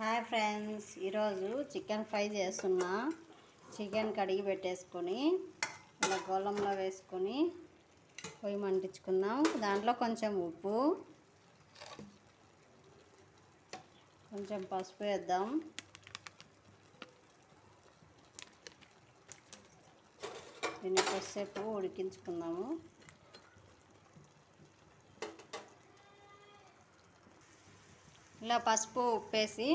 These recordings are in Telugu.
హాయ్ ఫ్రెండ్స్ ఈరోజు చికెన్ ఫ్రై చేస్తున్నా. చికెన్ కడిగి పెట్టేసుకొని ఇలా గోళంలో వేసుకొని పొయ్యి మంటించుకుందాం దాంట్లో కొంచెం ఉప్పు కొంచెం పసుపు వేద్దాం. దీన్ని కొద్దిసేపు ఉడికించుకుందాము. ఇలా పసుపు ఉప్పేసి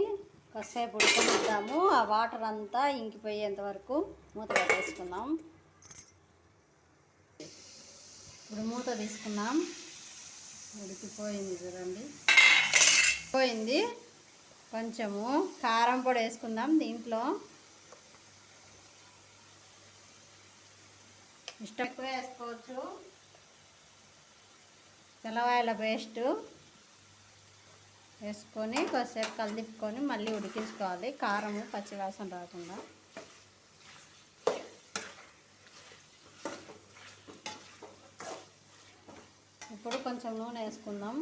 కొద్దిసేపు ఉడకనిద్దాము ఆ వాటర్ అంతా ఇంకిపోయేంత వరకు మూత పెట్టేసుకుందాం. ఇప్పుడు మూత తీసుకున్నాం ఉడికిపోయింది చూడండి. పోయింది. కొంచెము కారం పొడి వేసుకుందాం దీంట్లో. ఇష్టం ఎక్కువ వేసుకోవచ్చు. తెల్లవాయల పేస్టు. వేసుకొని కొద్దిసేపు కలిపుకొని మళ్ళీ ఉడికించుకోవాలి. కారము పచ్చివాసన రాకుండా. ఇప్పుడు కొంచెం నూనె వేసుకుందాం.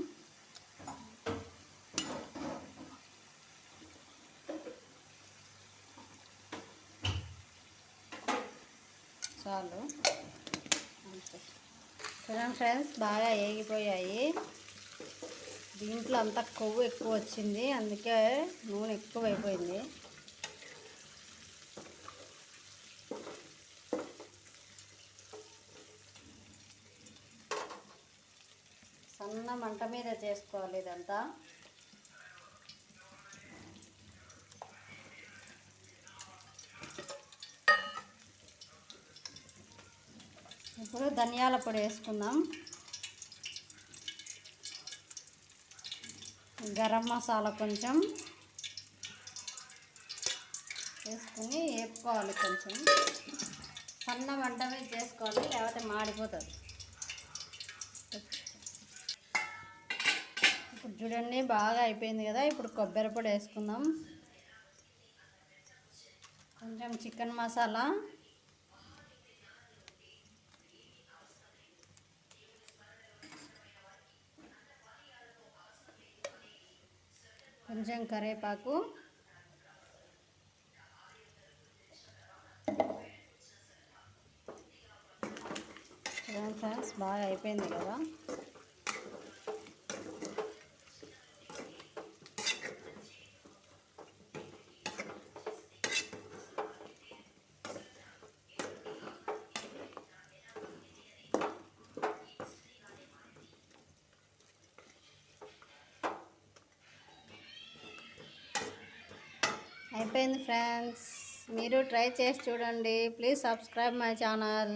చాలు. చూడండి ఫ్రెండ్స్ బాగా ఏగిపోయాయి. దీంట్లో అంతా కొవ్వు ఎక్కువ వచ్చింది అందుకే నూనె ఎక్కువ అయిపోయింది. సన్న మంట మీద చేసుకోవాలి ఇదంతా. ఇప్పుడు ధనియాల పొడి వేసుకుందాం. గరం మసాలా కొంచెం వేసుకుని వేపుకోవాలి కొంచెం. సన్న వంట మీద చేసుకోవాలి లేకపోతే మాడిపోతుంది. ఇప్పుడు చూడండి బాగా అయిపోయింది కదా. ఇప్పుడు కొబ్బరి పొడి వేసుకుందాం. కొంచెం చికెన్ మసాలా. కొంచెం కరేపాకు చూడండి ఫ్రెండ్స్ బాగా అయిపోయింది కదా? అయిపోయింది ఫ్రెండ్స్. మీరు ట్రై చేసి చూడండి. Please subscribe my channel.